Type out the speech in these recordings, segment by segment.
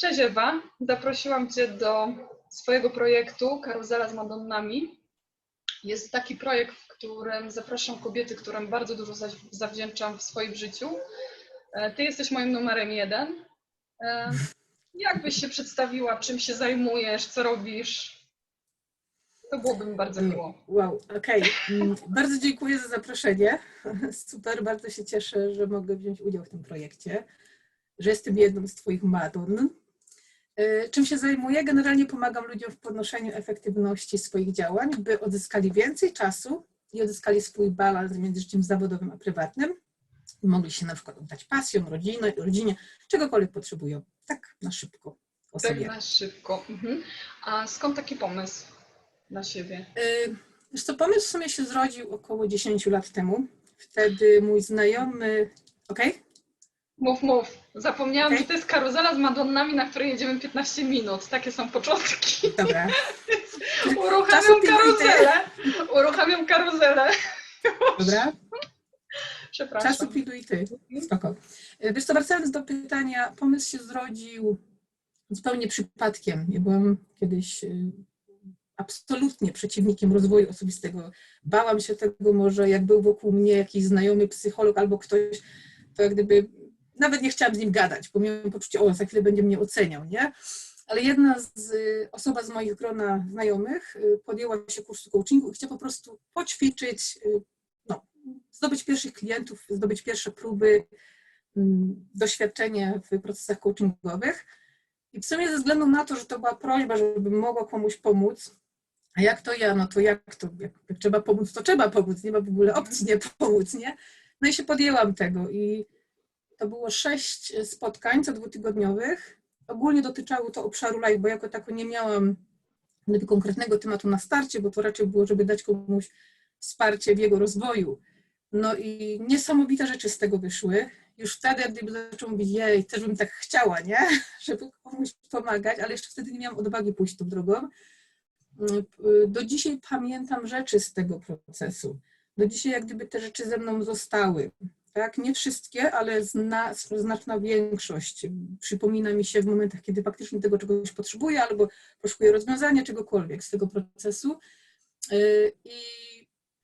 Cześć Ewa, zaprosiłam Cię do swojego projektu Karuzela z Madonnami. Jest taki projekt, w którym zapraszam kobiety, którym bardzo dużo za- zawdzięczam w swoim życiu. E, Ty jesteś moim numerem jeden. E, Jak byś się przedstawiła, czym się zajmujesz, co robisz? To byłoby mi bardzo miło. Wow, okej. Mm, Bardzo dziękuję za zaproszenie. Super, bardzo się cieszę, że mogę wziąć udział w tym projekcie, że jestem jedną z Twoich Madon. E, Czym się zajmuję? Generalnie pomagam ludziom w podnoszeniu efektywności swoich działań, by odzyskali więcej czasu i odzyskali swój balans między życiem zawodowym a prywatnym. I mogli się na przykład oddać pasją, rodzinie, rodzinie czegokolwiek potrzebują. Tak na szybko Tak na szybko. Mhm. A skąd taki pomysł na siebie? Y, Wiesz co, pomysł w sumie się zrodził około 10 lat temu. Wtedy mój znajomy, okej? Mów, mów. Zapomniałam, Okej. że to jest karuzela z Madonnami, na której jedziemy 15 minut. Takie są początki. Dobra. Uruchamiam karuzelę. Uruchamiam karuzelę. Dobra. Przepraszam. Czasu pilnuj ty. Spoko. Y, Wiesz co, wracając do pytania, pomysł się zrodził zupełnie przypadkiem. Ja byłam kiedyś y, absolutnie przeciwnikiem rozwoju osobistego. Bałam się tego może, jak był wokół mnie jakiś znajomy psycholog albo ktoś, to jak gdyby nawet nie chciałam z nim gadać, bo miałam poczucie, o, za chwilę będzie mnie oceniał, nie? Ale jedna z, y, osoba z moich grona znajomych y, podjęła się kursu coachingu i chciała po prostu poćwiczyć, y, no, zdobyć pierwszych klientów, zdobyć pierwsze próby, mm, doświadczenie w procesach coachingowych. I w sumie ze względu na to, że to była prośba, żebym mogła komuś pomóc, a jak to ja, no to jak to, jak, trzeba pomóc, to trzeba pomóc, nie ma w ogóle opcji nie pomóc, nie? No i się podjęłam tego i to było sześć spotkań co dwutygodniowych. Ogólnie dotyczyło to obszaru live, bo jako tako nie miałam konkretnego tematu na starcie, bo to raczej było, żeby dać komuś wsparcie w jego rozwoju. No i niesamowite rzeczy z tego wyszły. Już wtedy gdyby zaczął mówić, jej, też bym tak chciała, nie? Żeby komuś pomagać, ale jeszcze wtedy nie miałam odwagi pójść tą drogą. Do dzisiaj pamiętam rzeczy z tego procesu. Do dzisiaj jak gdyby te rzeczy ze mną zostały. Tak? Nie wszystkie, ale zna, znaczna większość. Przypomina mi się w momentach, kiedy faktycznie tego czegoś potrzebuję albo poszukuję rozwiązania czegokolwiek z tego procesu. Yy, I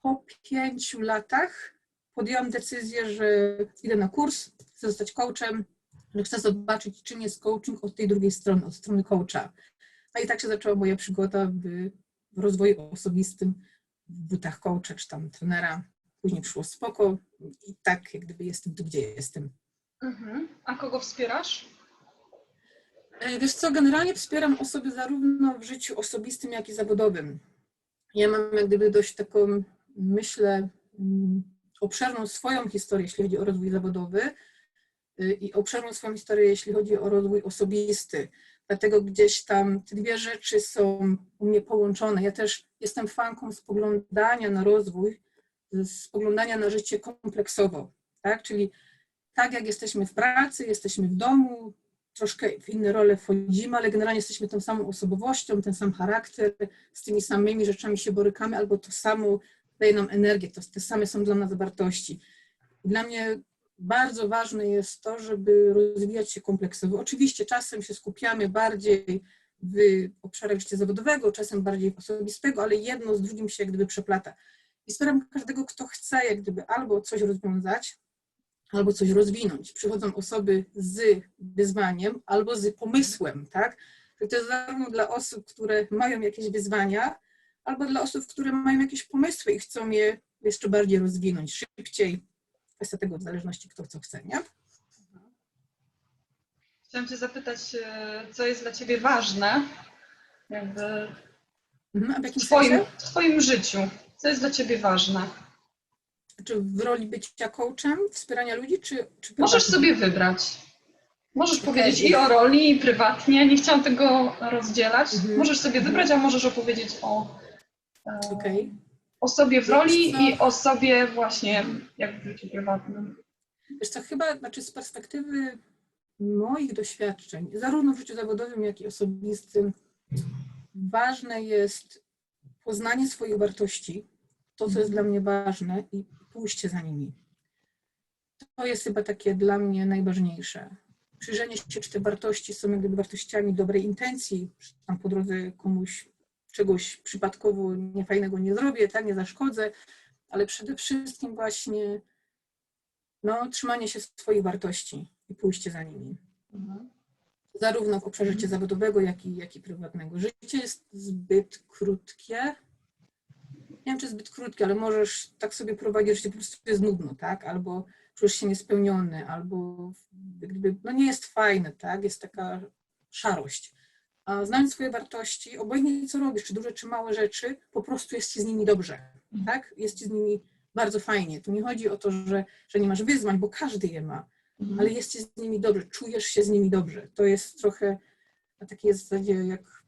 po pięciu latach podjęłam decyzję, że idę na kurs, chcę zostać coachem, że chcę zobaczyć, czym jest coaching od tej drugiej strony, od strony coacha. No i tak się zaczęła moja przygoda w rozwoju osobistym, w butach coacha czy tam trenera. Później przyszło spoko i tak jak gdyby jestem tu, gdzie jestem. Mhm. A kogo wspierasz? E, Wiesz co, generalnie wspieram osoby zarówno w życiu osobistym, jak i zawodowym. Ja mam jak gdyby dość taką, myślę, mm, obszerną swoją historię, jeśli chodzi o rozwój zawodowy y, i obszerną swoją historię, jeśli chodzi o rozwój osobisty. Dlatego gdzieś tam te dwie rzeczy są u mnie połączone. Ja też jestem fanką spoglądania na rozwój, spoglądania na życie kompleksowo, tak? Czyli tak jak jesteśmy w pracy, jesteśmy w domu, troszkę w inne role wchodzimy, ale generalnie jesteśmy tą samą osobowością, ten sam charakter, z tymi samymi rzeczami się borykamy, albo to samo daje nam energię, to te same są dla nas wartości. Dla mnie bardzo ważne jest to, żeby rozwijać się kompleksowo. Oczywiście czasem się skupiamy bardziej w obszarach życia zawodowego, czasem bardziej osobistego, ale jedno z drugim się jak gdyby przeplata. Wspieram każdego, kto chce jak gdyby albo coś rozwiązać, albo coś rozwinąć. Przychodzą osoby z wyzwaniem albo z pomysłem, tak? To jest zarówno dla osób, które mają jakieś wyzwania, albo dla osób, które mają jakieś pomysły i chcą je jeszcze bardziej rozwinąć, szybciej. Kwestia tego w zależności kto co chce, nie? Chciałam Cię zapytać, e, co jest dla Ciebie ważne jakby Mhm. W twoim, w twoim życiu? Co jest dla Ciebie ważne? Czy w roli bycia coachem, wspierania ludzi, czy, czy Możesz sobie wybrać. Możesz powiedzieć i o roli, i prywatnie. Nie chciałam tego rozdzielać. Mhm. Możesz sobie wybrać, a możesz opowiedzieć o, e, Okej. o sobie w roli i o sobie właśnie jak w życiu prywatnym. Wiesz co, chyba znaczy z perspektywy moich doświadczeń, zarówno w życiu zawodowym, jak i osobistym, ważne jest poznanie swoich wartości, to co jest dla mnie ważne i pójście za nimi. To jest chyba takie dla mnie najważniejsze. przyjrzenie się, czy te wartości są jak gdyby wartościami dobrej intencji, czy tam po drodze komuś czegoś przypadkowo niefajnego nie zrobię, tak, nie zaszkodzę, ale przede wszystkim właśnie no, trzymanie się swoich wartości i pójście za nimi. Mhm. Zarówno w obszarze życia zawodowego, jak i, jak i prywatnego. Życie jest zbyt krótkie. Nie wiem, czy zbyt krótkie, ale możesz tak sobie prowadzić, że ci po prostu jest nudno, tak? Albo czujesz się niespełniony, albo gdyby, no nie jest fajne, tak? Jest taka szarość. A znając swoje wartości, obojętnie co robisz, czy duże, czy małe rzeczy, po prostu jest ci z nimi dobrze, tak? Jest ci z nimi bardzo fajnie. Tu nie chodzi o to, że, że nie masz wyzwań, bo każdy je ma, Mhm. ale jest ci z nimi dobrze, czujesz się z nimi dobrze. To jest trochę na takiej zasadzie, jak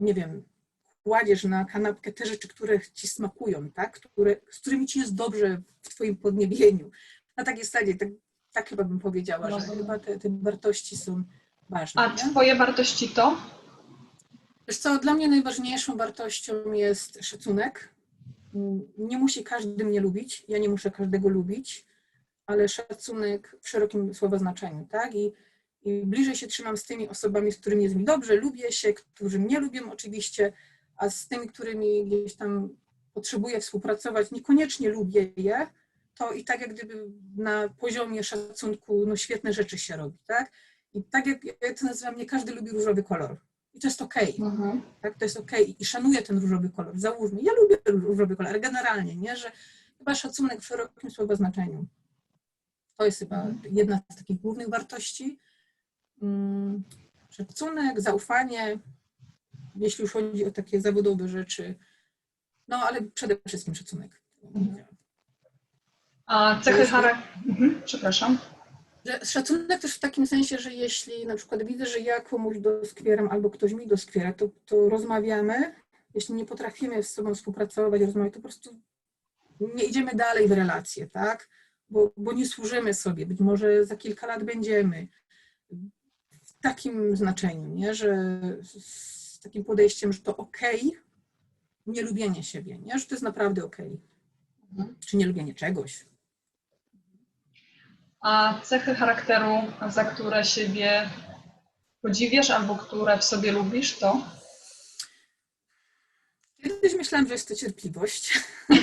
nie wiem, kładziesz na kanapkę te rzeczy, które ci smakują, tak? Które, z którymi ci jest dobrze w twoim podniebieniu. Na takiej zasadzie, tak, tak chyba bym powiedziała, że Rozumiem. chyba te, te wartości są ważne. A nie? twoje wartości to? Wiesz co, dla mnie najważniejszą wartością jest szacunek. Nie musi każdy mnie lubić, ja nie muszę każdego lubić, ale szacunek w szerokim słowa znaczeniu, tak? I, I bliżej się trzymam z tymi osobami, z którymi jest mi dobrze, lubię się, którzy mnie lubią oczywiście, a z tymi, którymi gdzieś tam potrzebuję współpracować, niekoniecznie lubię je, to i tak jak gdyby na poziomie szacunku no świetne rzeczy się robi, tak? I tak jak ja to nazywam, nie każdy lubi różowy kolor. I to jest okej Mhm. tak, to jest okej i szanuję ten różowy kolor, załóżmy, ja lubię różowy kolor, generalnie, nie, że chyba szacunek w szerokim słowa znaczeniu. To jest chyba jedna z takich głównych wartości. Mm, Szacunek, zaufanie, jeśli już chodzi o takie zawodowe rzeczy, no ale przede wszystkim szacunek. A cechy charakteru... Mhm. Przepraszam. Szacunek też w takim sensie, że jeśli na przykład widzę, że ja komuś doskwieram albo ktoś mi doskwiera, to, to rozmawiamy. Jeśli nie potrafimy z sobą współpracować, rozmawiać, to po prostu nie idziemy dalej w relacje, tak? Bo, bo nie służymy sobie. Być może za kilka lat będziemy. W takim znaczeniu, nie? że z takim podejściem, że to okej, nie lubienie siebie, nie? że to jest naprawdę okej. Mhm. Czy nie lubienie czegoś. A cechy charakteru, za które siebie podziwiasz albo które w sobie lubisz, to? Kiedyś myślałam, że jest to cierpliwość.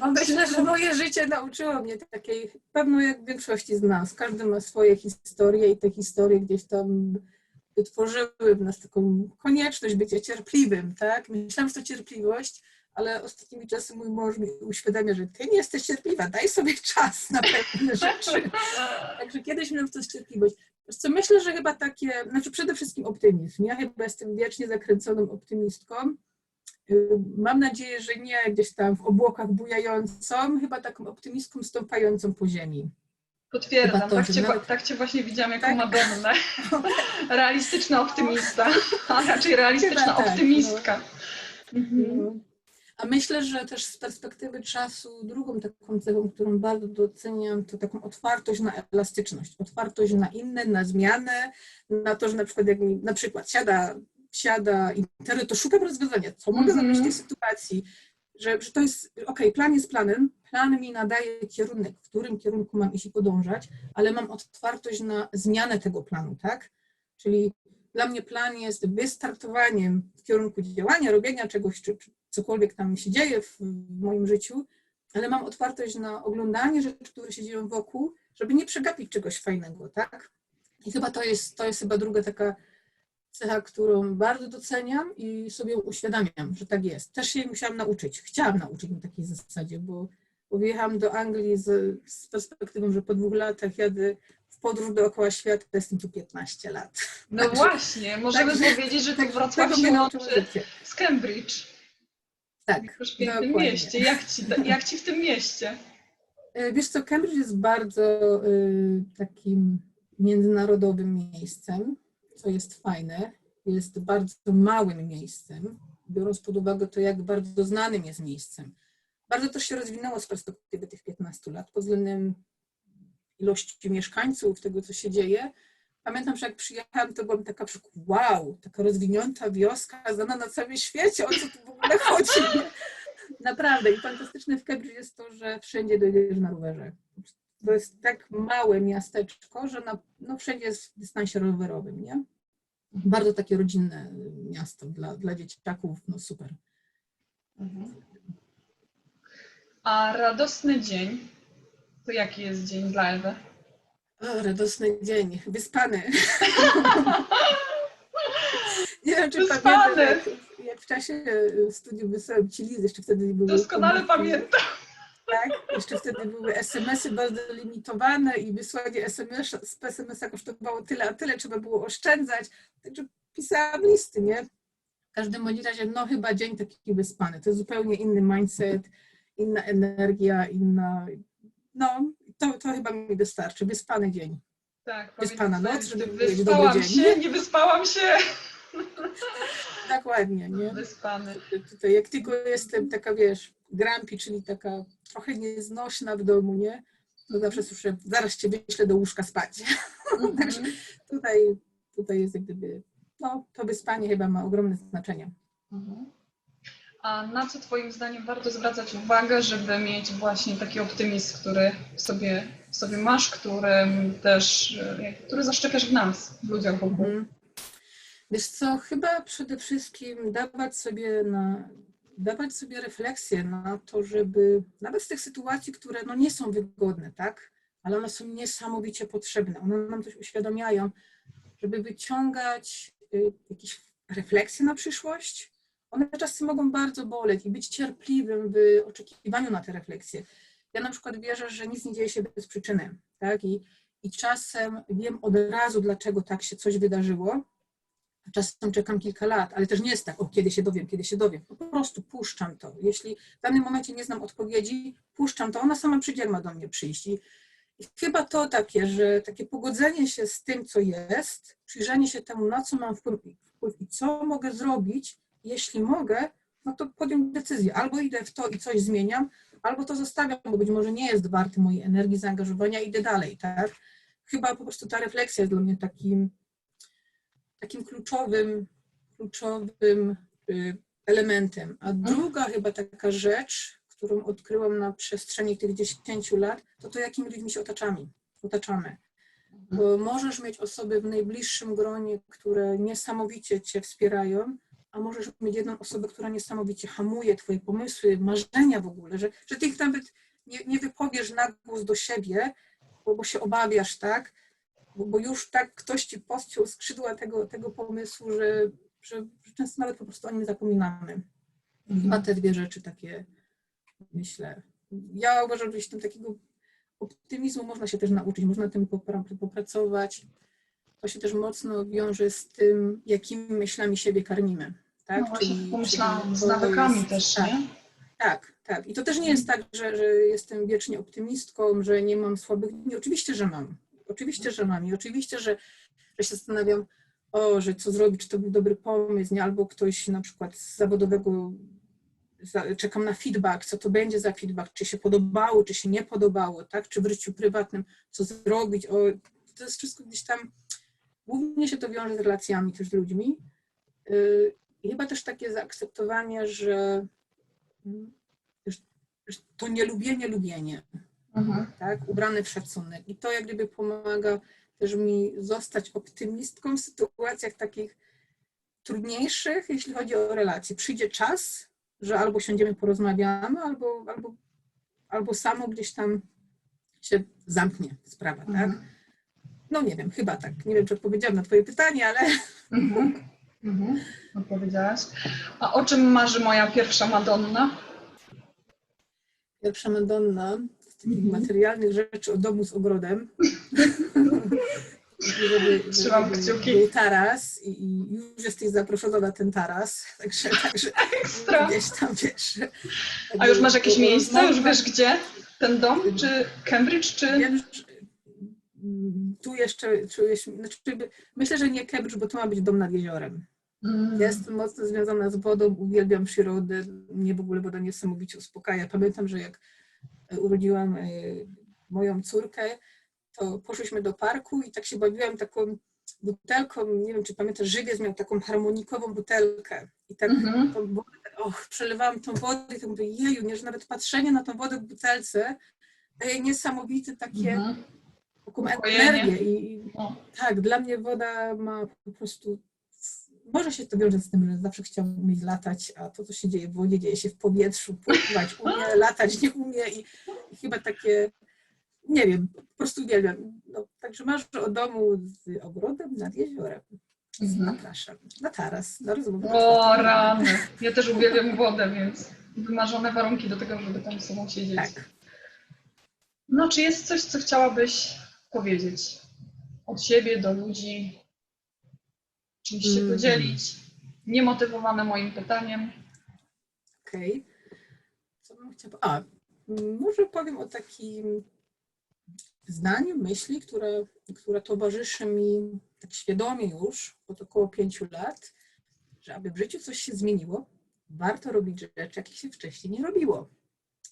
Bo myślę, że moje życie nauczyło mnie takiej, pewno jak większości z nas, każdy ma swoje historie i te historie gdzieś tam wytworzyły w nas taką konieczność bycia cierpliwym, tak? Myślałam, że to cierpliwość, ale ostatnimi czasy mój mąż mi uświadamia, że ty nie jesteś cierpliwa, daj sobie czas na pewne rzeczy. Także kiedyś miałam w to cierpliwość. Co, myślę, że chyba takie, znaczy przede wszystkim optymizm. Ja chyba jestem wiecznie zakręconą optymistką. Y, Mam nadzieję, że nie gdzieś tam w obłokach bujającą, chyba taką optymistką stąpającą po ziemi. Potwierdzam, to, tak cię, nawet- tak cię właśnie widziałam jako Tak. Madonnę. Realistyczna optymista, a raczej realistyczna Chyba tak, no. optymistka. Mhm. A myślę, że też z perspektywy czasu drugą taką cechą, którą bardzo doceniam, to taką otwartość na elastyczność, otwartość na inne, na zmianę, na to, że na przykład jak mi na przykład siada, siada internet, to szukam rozwiązania, co mogę Mhm. zrobić w tej sytuacji, że, że to jest, okej, plan jest planem, plan mi nadaje kierunek, w którym kierunku mam iść i podążać, ale mam otwartość na zmianę tego planu, tak? Czyli dla mnie plan jest wystartowaniem w kierunku działania, robienia czegoś, czy, czy cokolwiek tam się dzieje w, w moim życiu, ale mam otwartość na oglądanie rzeczy, które się dzieją wokół, żeby nie przegapić czegoś fajnego, tak? I chyba to jest, to jest chyba druga taka cecha, którą bardzo doceniam i sobie uświadamiam, że tak jest. Też się musiałam nauczyć. Chciałam nauczyć na takiej zasadzie, bo, bo wyjechałam do Anglii z, z perspektywą, że po dwóch latach jadę w podróż dookoła świata, jestem tu 15 lat. No Także- właśnie, możemy także- powiedzieć, że Tak, Wrocław się życie. z Cambridge. Tak, w dokładnie. mieście. Jak ci, jak ci w tym mieście? E, Wiesz co, Cambridge jest bardzo y, takim międzynarodowym miejscem, co jest fajne. Jest bardzo małym miejscem, biorąc pod uwagę to, jak bardzo znanym jest miejscem. Bardzo też się rozwinęło z perspektywy tych 15 lat pod względem ilości mieszkańców, tego, co się dzieje. Pamiętam, że jak przyjechałam, to byłam taka wow, taka rozwinięta wioska, znana na całym świecie, o co tu w ogóle chodzi? Naprawdę. I fantastyczne w Cambridge jest to, że wszędzie dojedziesz na rowerze. to jest tak małe miasteczko, że na, no wszędzie jest w dystansie rowerowym, nie? Bardzo takie rodzinne miasto dla, dla dzieciaków, no super. Mhm. A radosny dzień, to jaki jest dzień dla Ewy? O, radosny dzień, wyspany. Nie wiem, czy Wyspany. pamiętasz, jak, jak w czasie studiów wysłałem Ci list, jeszcze wtedy były... Doskonale komórki, pamiętam. Tak, jeszcze wtedy były SMS-y bardzo limitowane i wysłanie SMS, z SMS-a kosztowało tyle, a tyle trzeba było oszczędzać. Także pisałam listy, nie? W każdym bądź razie, no chyba dzień taki wyspany. To jest zupełnie inny mindset, inna energia, inna... No, to, to chyba mi wystarczy. Wyspany dzień. Tak, Wyspana noc, żeby wyspałam dobry dzień. się, nie wyspałam się. Dokładnie, nie? Wyspany. Tutaj, jak tylko jestem taka, wiesz, grumpy, czyli taka trochę nieznośna w domu, nie? To zawsze słyszę, zaraz cię wyślę do łóżka spać. Także Mhm. tutaj, tutaj jest jak gdyby, no, to wyspanie chyba ma ogromne znaczenie. Mhm. A na co Twoim zdaniem warto zwracać uwagę, żeby mieć właśnie taki optymizm, który sobie, sobie masz, którym też, e, który zaszczepiasz w nas, w ludziach wokół? Mhm. Wiesz co, chyba przede wszystkim dawać sobie na, dawać sobie refleksję na to, żeby nawet z tych sytuacji, które no nie są wygodne, tak, ale one są niesamowicie potrzebne, one nam coś uświadamiają, żeby wyciągać y, jakieś refleksje na przyszłość. One czasem mogą bardzo boleć i być cierpliwym w oczekiwaniu na te refleksje. Ja na przykład wierzę, że nic nie dzieje się bez przyczyny, tak, i, i czasem wiem od razu, dlaczego tak się coś wydarzyło, czasem czekam kilka lat, ale też nie jest tak, o kiedy się dowiem, kiedy się dowiem. Po prostu puszczam to. Jeśli w danym momencie nie znam odpowiedzi, puszczam to, ona sama przyjdzie, ma do mnie przyjść. I, i chyba to takie, że takie pogodzenie się z tym, co jest, przyjrzenie się temu, na co mam wpływ i co mogę zrobić, jeśli mogę, no to podjąć decyzję. Albo idę w to i coś zmieniam, albo to zostawiam, bo być może nie jest warty mojej energii, zaangażowania, idę dalej, tak? Chyba po prostu ta refleksja jest dla mnie takim, takim kluczowym, kluczowym y, elementem. A druga chyba taka rzecz, którą odkryłam na przestrzeni tych 10 lat, to to, jakimi ludźmi się otaczamy. otaczamy. Bo możesz mieć osoby w najbliższym gronie, które niesamowicie cię wspierają, a możesz mieć jedną osobę, która niesamowicie hamuje twoje pomysły, marzenia w ogóle, że, że ty ich nawet nie, nie wypowiesz na głos do siebie, bo, bo się obawiasz, tak? Bo, bo już tak ktoś ci pościął skrzydła tego, tego pomysłu, że, że, że często nawet po prostu o nim zapominamy. Chyba te dwie rzeczy takie, myślę. Ja uważam, że tam takiego optymizmu można się też nauczyć, można tym popra- popracować. To się też mocno wiąże z tym, jakimi myślami siebie karmimy. Tak? No właśnie, pomyślałam, z nawykami jest- też, tak, nie? tak, tak. I to też nie jest tak, że, że jestem wiecznie optymistką, że nie mam słabych dni. Oczywiście, że mam. Oczywiście, że mam. I oczywiście, że, że się zastanawiam, o, że co zrobić, czy to był dobry pomysł, nie? Albo ktoś na przykład z zawodowego za- czekam na feedback, co to będzie za feedback, czy się podobało, czy się nie podobało, tak? Czy w życiu prywatnym, co zrobić. O, to jest wszystko gdzieś tam, głównie się to wiąże z relacjami też z ludźmi. Yy, I chyba też takie zaakceptowanie, że mm, to nielubienie, lubienie, Mhm. tak? Ubrane w szacunek. I to jak gdyby pomaga też mi zostać optymistką w sytuacjach takich trudniejszych, jeśli chodzi o relacje. Przyjdzie czas, że albo siądziemy, porozmawiamy, albo, albo, albo samo gdzieś tam się zamknie sprawa, tak? No nie wiem, chyba tak. Nie wiem, czy odpowiedziałam na Twoje pytanie, ale Mhm. Mhm. Odpowiedziałaś. A o czym marzy moja pierwsza Madonna? pierwsza Madonna z takich Mhm. materialnych rzeczy o domu z ogrodem. żeby, Trzymam kciuki. Był taras i, i już jesteś zaproszona na ten taras, także, także Ekstra. gdzieś tam wiesz. A już masz jakieś miejsce? Już wiesz gdzie? Ten dom? Czy Cambridge? Czy... Wiem, że tu jeszcze czuję się, znaczy, myślę, że nie Cambridge, bo to ma być dom nad jeziorem. Mm. Ja jestem mocno związana z wodą, uwielbiam przyrodę, mnie w ogóle woda niesamowicie uspokaja. Pamiętam, że jak e, urodziłam e, moją córkę, to poszliśmy do parku i tak się bawiłam taką butelką, nie wiem czy pamiętasz, żywiec miał taką harmonikową butelkę i tak Mhm. tą wodę, och, przelewałam tą wodę i tak mówię, jeju, nie, że nawet patrzenie na tą wodę w butelce daje niesamowite takie Mhm. Taką energię i i No. tak, dla mnie woda ma po prostu, może się to wiąże z tym, że zawsze chciałam umieć latać, a to, co się dzieje w wodzie, dzieje się w powietrzu, pływać umie, latać nie umie i, i chyba takie, nie wiem, po prostu uwielbiam. No, także marzę o domu z ogrodem nad jeziorem. Mhm. Zapraszam na taras, na rozmowę. O rany. Ja też uwielbiam wodę, więc wymarzone warunki do tego, żeby tam z sobą siedzieć. Tak. No, czy jest coś, co chciałabyś powiedzieć od siebie do ludzi? Czymś się Mm. podzielić? Niemotywowane moim pytaniem. Okej. Co bym chciała... A, może powiem o takim zdaniu, myśli, które, które towarzyszy mi tak świadomie już od około pięciu lat, że aby w życiu coś się zmieniło, warto robić rzeczy, jakich się wcześniej nie robiło.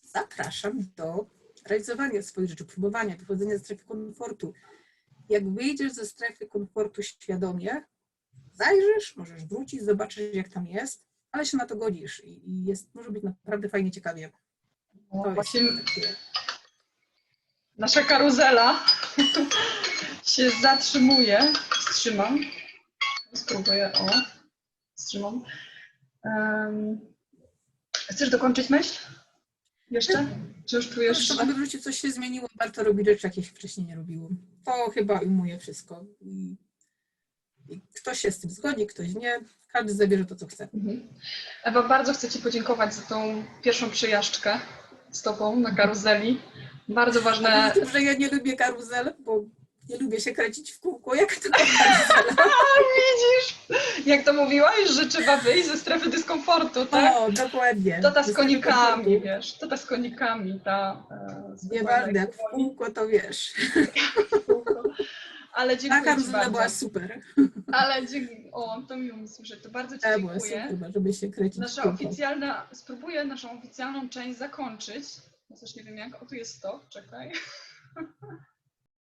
Zapraszam do realizowania swoich rzeczy, próbowania, wychodzenia ze strefy komfortu. Jak wyjdziesz ze strefy komfortu świadomie, zajrzysz, możesz wrócić, zobaczysz, jak tam jest, ale się na to godzisz i jest, może być naprawdę fajnie ciekawie. No, To właśnie takie, nasza karuzela się zatrzymuje. Wstrzymam. Spróbuję, o. Wstrzymam. Em, chcesz dokończyć myśl? Jeszcze? Czy już czujesz, że... aby w życiu coś się zmieniło, warto robić rzeczy, jakie się wcześniej nie robiło. To chyba ujmuje wszystko. I, i ktoś się z tym zgodzi, ktoś nie. Każdy zabierze to, co chce. Mhm. Ewa, bardzo chcę Ci podziękować za tą pierwszą przejażdżkę z Tobą na karuzeli. Bardzo ważne. A tym, że ja nie lubię karuzel, bo nie lubię się kręcić w kółko, jak to. Widzisz? Jak to mówiłaś, że trzeba wyjść ze strefy dyskomfortu, tak? O, dokładnie. To ta z konikami, wiesz, to ta z konikami, ta... E, Nieważne, jak w kółko, to wiesz. Ale dziękuję Ci karuzela bardzo. była super. Ale dziękuję, o, to miło mi słyszeć, to bardzo Ci Ta była dziękuję. super, żeby się kręcić w Nasza kółko. oficjalna, spróbuję naszą oficjalną część zakończyć. Też nie wiem jak, o tu jest stop, czekaj.